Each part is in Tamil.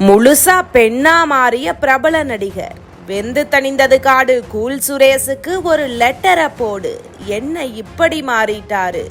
முழுசா பெண்ணா மாறிய பிரபல நடிகர். வெந்து தணிந்தது காடு கூல் சுரேஷுக்கு ஒரு லெட்டரை போடு. என்ன இப்படி மாறிட்டாரு?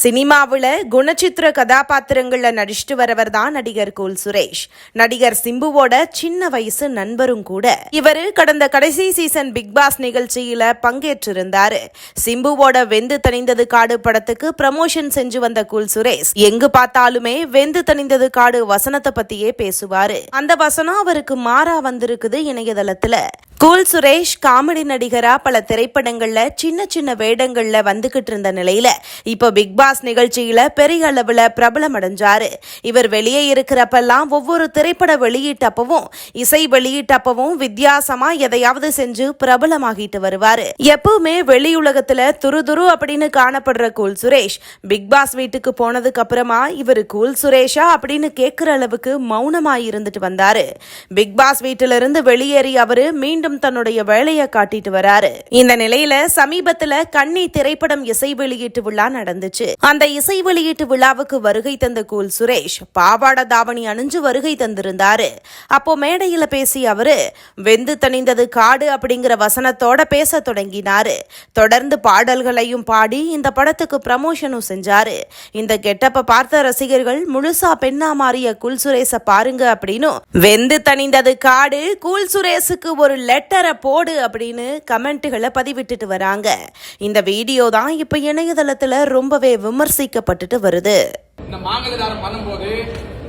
சினிமாவில் குணச்சித்திர கதாபாத்திரங்களில் நடிச்சுட்டு வரவர் தான் நடிகர் கூல் சுரேஷ். நடிகர் சிம்புவோட சின்ன வயசு நண்பரும் கூட. இவர் கடந்த கடைசி சீசன் பிக் பாஸ் நிகழ்ச்சியில பங்கேற்றிருந்தார். சிம்புவோட வெந்து தணிந்தது காடு படத்துக்கு ப்ரமோஷன் செஞ்சு வந்த கூல் சுரேஷ் எங்கு பார்த்தாலுமே வெந்து தணிந்தது காடு வசனத்தை பத்தியே பேசுவாரு. அந்த வசனம் அவருக்கு மாறா வந்திருக்குது இணையதளத்துல. கூல் சுரேஷ் காமெடி நடிகரா? பல திரைப்படங்கள்ல சின்ன சின்ன வேடங்கள்ல வந்துகிட்டு இருந்த நிலையில இப்போ பிக் பாஸ் நிகழ்ச்சியில பெரிய அளவுல பிரபலம் அடைஞ்சாரு. இவர் வெளியே இருக்கிறப்பெல்லாம் ஒவ்வொரு திரைப்பட வெளியீட்டப்பவும் இசை வெளியீட்டப்பவும் வித்தியாசமா எதையாவது செஞ்சு பிரபலமாகிட்டு வருவாரு. எப்பவுமே வெளியுலகத்துல துரு அப்படின்னு காணப்படுற கூல் சுரேஷ் பிக் பாஸ் வீட்டுக்கு போனதுக்கு அப்புறமா இவர் கூல் சுரேஷா அப்படின்னு கேட்கிற அளவுக்கு மௌனமா இருந்துட்டு வந்தாரு. பிக் பாஸ் வீட்டிலிருந்து வெளியேறி அவரு மீண்டும் மீண்டும் தன்னுடைய வேலையை காட்டிட்டு வராரு. இந்த நிலையில சமீபத்துல கண்ணி திரைப்படம் இசை வெளியீட்டு விழா நடந்துச்சு. அந்த இசை வெளியீட்டு விழாவுக்கு வருகை தந்த கூல் சுரேஷ் பாவாட தாவணி அணிஞ்சு வருகை தந்திருந்தாரு. அப்போ மேடையில பேசிய அவரு வெந்து தணிந்தது காடு அப்படிங்கிற வசனத்தோட பேச தொடங்கினாரு. தொடர்ந்து பாடல்களையும் பாடி இந்த படத்துக்கு ப்ரமோஷனும் செஞ்சாரு. இந்த கெட்டப்ப பார்த்த ரசிகர்கள் முழுசா பெண்ணா மாறிய குல் சுரேஷ பாருங்க அப்படின்னு வெந்து தணிந்தது காடு கூல் சுரேஷுக்கு ஒரு லெட் லெட்டரை போடு அப்படின்னு கமெண்ட்டுகளை பதிவிட்டுட்டு வராங்க. இந்த வீடியோ தான் இப்போ இணையதளத்தில் ரொம்பவே விமர்சிக்கப்பட்டுட்டு வருது. இந்த மாங்கல்யதாரம் பண்ணும்போது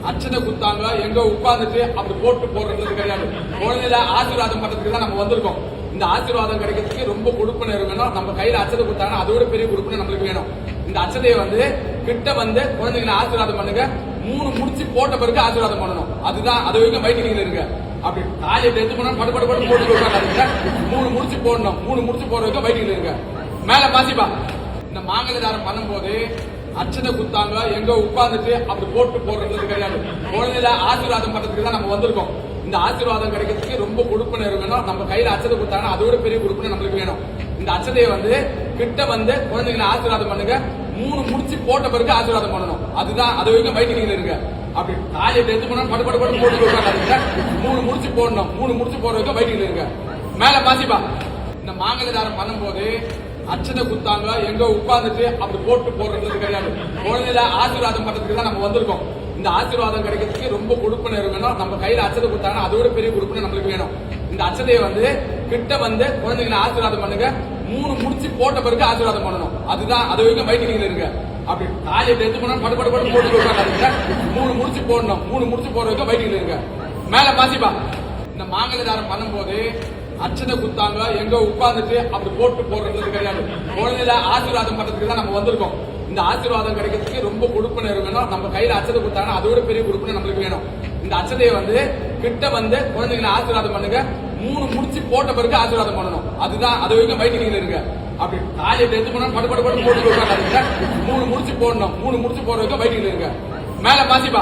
அச்சதை குத்தாங்க எங்க உட்கார்ந்துட்டு அப்படி போட்டு போடுறது கிடையாது. குழந்தையில ஆசீர்வாதம் பண்றதுக்கு தான் நம்ம வந்திருக்கோம். இந்த ஆசீர்வாதம் கிடைக்கிறதுக்கு ரொம்ப கொடுப்பனை இருக்கணும் நம்ம கையில அச்சதை குத்தாங்கன்னா அதோட பெரிய கொடுப்பனை நம்மளுக்கு வேணும். இந்த அச்சதையை வந்து கிட்ட வந்து குழந்தைகளை ஆசீர்வாதம் பண்ணுங்க. மூணு முடிச்சு போட்ட பிறகு ஆசீர்வாதம் பண்ணணும். அதுதான் அது வரைக்கும் வைட்டிங் இருங்க. அப்படி தாலியை எடுத்து போனா படு படு படு போட்டு கொடுக்காங்க மூணு முடிச்சு போடணும். மூணு முடிச்சு போடுறதுக்கு வைட்டிங் இருங்க மேல பாசிப்பா. இந்த மாங்கல்யதாரம் பண்ணும்போது அச்சனை குத்தாங்க எங்க உட்கார்ந்துட்டு அப்படி போட்டு போடுறது கிடையாது. குழந்தையில ஆசீர்வாதம் பண்றதுக்கு தான் நம்ம வந்திருக்கோம். இந்த ஆசீர்வாதம் கிடைக்கிறதுக்கு ரொம்ப கொடுப்பனை இருக்கணும். நம்ம கையில அச்சதை குத்தாங்கன்னா அதோட பெரிய கொடுப்பனை நம்மளுக்கு வேணும். இந்த அச்சதையை வந்து கிட்ட வந்து குழந்தைகளை ஆசீர்வாதம் பண்ணுங்க. மூணு முடிச்சு போட்ட பிறகு ஆசீர்வாதம் பண்ணணும். அதுதான் அது வரைக்கும் வைட்டிங் இருங்க. அப்படி தாலியை எடுத்து போனா படு படு படு போட்டு மூணு முடிச்சு போடணும். மூணு முடிச்சு போடுறதுக்கு வைட்டிங் இருங்க. மேல பாசிப்பா இந்த மாங்கல்யதாரம் பண்ணும்போது அச்சதை குத்தாங்க எங்க உட்கார்ந்துட்டு அப்படி போட்டு போடுறது கிடையாது. குழந்தையில ஆசீர்வாதம் பண்றதுக்கு தான் நம்ம வந்திருக்கோம். இந்த ஆசீர்வாதம் கிடைக்கிறதுக்கு ரொம்ப கொடுப்பனை இருக்கணும். நம்ம கையில அச்சதை குத்தாங்கன்னா அதோட பெரிய கொடுப்பு நம்மளுக்கு வேணும். இந்த அச்சதையை வந்து கிட்ட வந்து குழந்தைகளை ஆசீர்வாதம் பண்ணுங்க. மூணு முடிச்சு போட்ட பிறகு ஆசீர்வாதம் பண்ணணும். அதுதான் அது வரைக்கும் வைட்டிங் இருக்க அப்படி தாலியை எடுத்து போனா படு படு படு போட்டு கொடுக்காங்க மூணு முடிச்சு போடணும். மூணு முடிச்சு போடுறதுக்கு வைட்டிங் இருக்கு மேல பாசிப்பா. இந்த மாங்கல்யதாரம் பண்ணும்போது அச்சதை குத்தாங்க எங்க உட்கார்ந்துட்டு அப்படி போட்டு போடுறது கிடையாது. குழந்தையில ஆசீர்வாதம் பண்றதுக்கு தான் நம்ம வந்திருக்கோம். இந்த ஆசீர்வாதம் கிடைக்கிறதுக்கு ரொம்ப கொடுப்பனை இருக்கணும். நம்ம கையில அச்சத்தை குத்தாங்கன்னா அதோட பெரிய கொடுப்பனை நம்மளுக்கு வேணும். இந்த அச்சதையை வந்து கிட்ட வந்து குழந்தைகளை ஆசீர்வாதம் பண்ணுங்க. மூணு முடிச்சு போட்ட பிறகு ஆசீர்வாதம் பண்ணணும். அதுதான் அது வரைக்கும் வைட்டிங் இருக்க அப்படி தாலியை எடுத்து போனா படு படு படு போட்டு மூணு முடிச்சு போடணும். மூணு முடிச்சு போடுறதுக்கு வைட்டிங் இருக்க மேல பாசிப்பா.